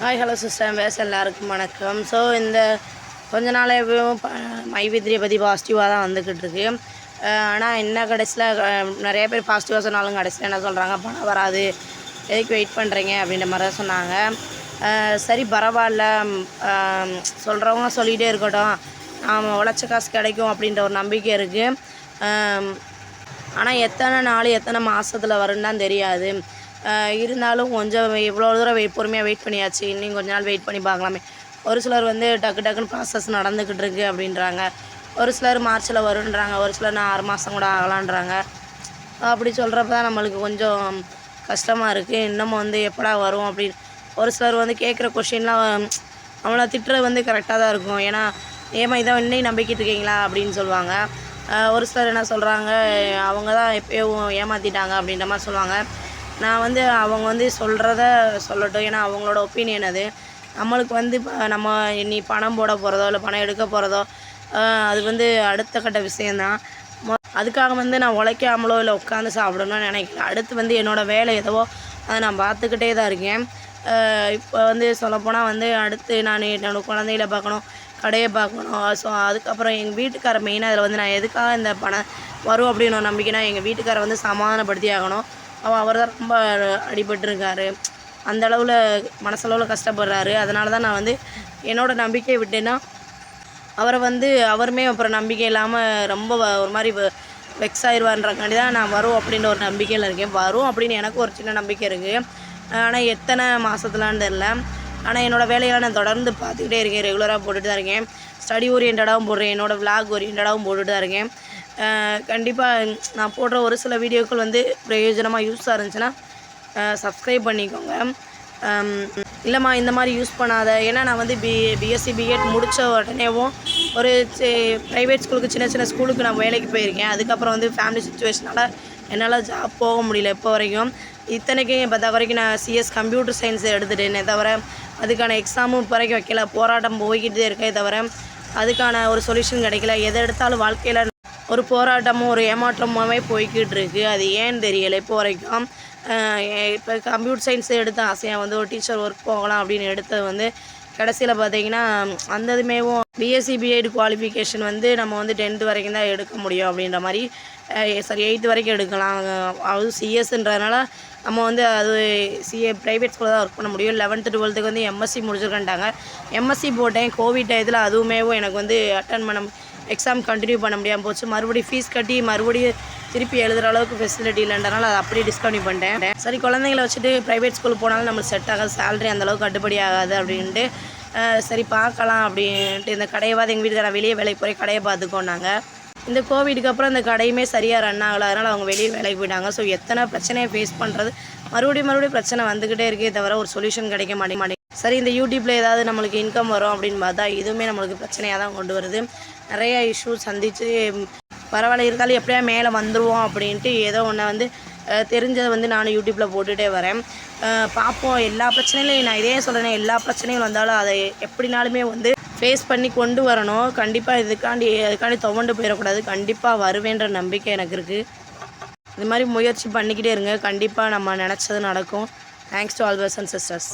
Hi hello sister பேச எல்லாருக்கும் வணக்கம். ஸோ இந்த கொஞ்ச நாளாகவும் மைவித்ரியை பற்றி பாசிட்டிவாக தான் வந்துக்கிட்டு இருக்கு. ஆனால் என்ன கடைசியில் நிறைய பேர் பாசிட்டிவாக சொன்னாலும் கடைசியில் என்ன சொல்கிறாங்க பணம் வராது. எதுக்கு வெயிட் பண்ணுறீங்க அப்படின்ற மாதிரி தான் சொன்னாங்க. சரி பரவாயில்ல. சொல்கிறவங்க சொல்லிகிட்டே இருக்கட்டும். நாம் உழைச்ச காசு கிடைக்கும் அப்படின்ற ஒரு நம்பிக்கை இருக்குது ஆனால் எத்தனை நாள் எத்தனை மாதத்தில் வரும்னு தான் தெரியாது. இருந்தாலும் கொஞ்சம் இவ்வளோ தூரம் வெயிட் பொறுமையாக வெயிட் பண்ணியாச்சு. இன்னும் கொஞ்ச நாள் வெயிட் பண்ணி பார்க்கலாமே. ஒரு சிலர் வந்து டக்கு டக்குன்னு ப்ராசஸ் நடந்துக்கிட்டு இருக்கு அப்படின்றாங்க. ஒரு சிலர் மார்ச்சில் வருன்றாங்க ஒரு சிலர் நான் ஆறு மாதம் கூட ஆகலான்றாங்க. அப்படி சொல்கிறப்ப தான் நம்மளுக்கு கொஞ்சம் கஷ்டமாக இருக்குது இன்னமும் வந்து எப்படா வரும் அப்படின்னு. ஒரு சிலர் வந்து கேட்குற கொஷின்லாம் அவளை திட்டுறது வந்து கரெக்டாக தான் இருக்கும். ஏன்னா ஏமா இதான் இன்னும் நம்பிக்கிட்டு இருக்கீங்களா அப்படின்னு சொல்லுவாங்க. ஒரு சிலர் என்ன சொல்கிறாங்க அவங்க தான் எப்போயும் ஏமாற்றிட்டாங்க அப்படின்ற மாதிரி சொல்லுவாங்க. நான் வந்து அவங்க வந்து சொல்கிறத சொல்லட்டும். ஏன்னா அவங்களோட ஒப்பீனியன் அது. நம்மளுக்கு வந்து இப்போ நம்ம நீ பணம் போட போகிறதோ இல்லை பணம் எடுக்க போகிறதோ அது வந்து அடுத்த கட்ட விஷயந்தான் அதுக்காக வந்து நான் உழைக்காமலோ இல்லை உட்காந்து சாப்பிடணும்னு நினைக்கல. அடுத்து வந்து என்னோடய வேலை எதுவோ அதை நான் பார்த்துக்கிட்டே தான் இருக்கேன். இப்போ வந்து சொல்லப்போனால் வந்து அடுத்து நான் என்னோடய குழந்தையில பார்க்கணும் கடையை பார்க்கணும். ஸோ அதுக்கப்புறம் எங்கள் வீட்டுக்கார மெயினாக அதில் வந்து நான் எதுக்காக இந்த பணம் வரும் அப்படின்னு ஒரு நம்பிக்கைனா எங்கள் வீட்டுக்காரை வந்து சமாதானப்படுத்தி ஆகணும். அவன் அவர் தான் ரொம்ப அடிபட்டிருக்காரு. அந்த அளவில் மனசளவில் கஷ்டப்படுறாரு. அதனால தான் நான் வந்து என்னோடய நம்பிக்கையை விட்டேன்னா அவரை வந்து அவருமே அப்புறம் நம்பிக்கை இல்லாமல் ரொம்ப வ- ஒரு மாதிரி வெக்ஸ் ஆயிடுவான்றக்காண்டி தான் நான் வரும் அப்படின்ற ஒரு நம்பிக்கையில் இருக்கேன். வரும் அப்படின்னு எனக்கு ஒரு சின்ன நம்பிக்கை இருக்குது ஆனால் எத்தனை மாதத்துலான்னு தெரில ஆனால் என்னோடய வேலையெல்லாம் நான் தொடர்ந்து பார்த்துக்கிட்டே இருக்கேன். ரெகுலராக போட்டுட்டு தான் இருக்கேன். ஸ்டடி ஓரியன்டாகவும் போடுறேன். என்னோடய விளாக் ஓரியன்டாகவும் போட்டுட்டு தான் இருக்கேன். கண்டிப்பாக நான் போடுற ஒரு சில வீடியோக்கள் வந்து பிரயோஜனமாக யூஸாக இருந்துச்சுன்னா சப்ஸ்கிரைப் பண்ணிக்கோங்க. இல்லைம்மா இந்த மாதிரி யூஸ் பண்ணாத. ஏன்னா நான் வந்து பி பிஎஸ்சி பிஎட் முடித்த உடனேவும் ஒரு ப்ரைவேட் ஸ்கூலுக்கு சின்ன சின்ன ஸ்கூலுக்கு நான் வேலைக்கு போயிருக்கேன். அதுக்கப்புறம் வந்து ஃபேமிலி சுச்சுவேஷனால் என்னால் ஜாப் போக முடியல இப்போ வரைக்கும். இத்தனைக்கும் இப்போ வரைக்கும் நான் சிஎஸ் கம்ப்யூட்டர் சயின்ஸ் எடுத்துட்டேனே தவிர அதுக்கான எக்ஸாமும் இப்போ வரைக்கும் வைக்கல. போராட்டம் போய்கிட்டே இருக்கே தவிர அதுக்கான ஒரு சொல்யூஷன் கிடைக்கல. எதை எடுத்தாலும் வாழ்க்கையில் ஒரு போராட்டமும் ஒரு ஏமாற்றமாகவே போய்கிட்டு இருக்குது அது ஏன்னு தெரியலை. இப்போ வரைக்கும் இப்போ கம்ப்யூட்டர் சயின்ஸ் எடுத்த ஆசையாக வந்து ஒரு டீச்சர் ஒர்க் போகலாம் அப்படின்னு எடுத்தது வந்து கடைசியில் பார்த்தீங்கன்னா அந்த இதுமேவும் பிஎஸ்சி பிஎட் குவாலிஃபிகேஷன் வந்து நம்ம வந்து டென்த்து வரைக்கும் தான் எடுக்க முடியும் அப்படின்ற மாதிரி சரி எயித்து வரைக்கும் எடுக்கலாம். அதுவும் சிஎஸ்ன்றதுனால நம்ம வந்து அது சிஏ ப்ரைவேட் ஸ்கூலில் தான் ஒர்க் பண்ண முடியும். லெவன்த்து டுவெல்த்துக்கு வந்து எம்எஸ்சி முடிச்சிருக்கேன்ட்டாங்க. எம்எஸ்சி போட்டேன். கோவிட் டயத்தில் அதுவுமேவும் எனக்கு வந்து அட்டன் பண்ண எக்ஸாம் கண்டினியூ பண்ண முடியாமல் போச்சு. மறுபடியும் ஃபீஸ் கட்டி மறுபடியும் திருப்பி எழுதுகிற அளவுக்கு ஃபெசிலிட்டி இல்லைன்றனால அதை அப்படியே டிஸ்கண்டியூ பண்ணிட்டேன். சரி குழந்தைங்கள வச்சுட்டு ப்ரைவேட் ஸ்கூல் போனாலும் நம்மளுக்கு செட் ஆகாது. சேலரி அந்தளவுக்கு கட்டுப்படி ஆகாது அப்படின்ட்டு சரி பார்க்கலாம் அப்படின்ட்டு இந்த கடையவாது எங்கள் வீட்டுக்கு நான் வெளியே வேலைக்கு போய் கடையை பார்த்துக்கோன்னாங்க. இந்த கோவிடுக்கு அப்புறம் இந்த கடையுமே சரியாக ரன் ஆகலை அதனால் அவங்க வெளியே வேலைக்கு போயிட்டாங்க. ஸோ எத்தனை பிரச்சனையை ஃபேஸ் பண்ணுறது மறுபடியும் மறுபடியும் பிரச்சனை வந்துக்கிட்டே இருக்கே தவிர ஒரு சொல்யூஷன் கிடைக்க மாட்டேங்க சரி இந்த யூடியூப்பில் ஏதாவது நம்மளுக்கு இன்கம் வரும் அப்படின்னு பார்த்தா இதுவுமே நம்மளுக்கு பிரச்சனையாக தான் கொண்டு வருது. நிறைய இஷ்யூ சந்தித்து பரவாயில்ல இருந்தாலும் எப்படியா மேலே வந்துடுவோம் அப்படின்ட்டு ஏதோ ஒன்றை வந்து தெரிஞ்சதை வந்து நானும் யூடியூப்பில் போட்டுகிட்டே வரேன். பார்ப்போம் எல்லா பிரச்சனையிலையும் நான் இதே சொல்கிறேன் எல்லா பிரச்சனையும் வந்தாலும் அதை எப்படினாலுமே வந்து ஃபேஸ் பண்ணி கொண்டு வரணும். கண்டிப்பாக இதுக்காண்டி அதுக்காண்டி துவண்டு போயிடக்கூடாது. கண்டிப்பாக வருவேன்ற நம்பிக்கை எனக்கு இருக்குது இது மாதிரி முயற்சி பண்ணிக்கிட்டே இருங்க. கண்டிப்பாக நம்ம நினச்சது நடக்கும். Thanks to all person sisters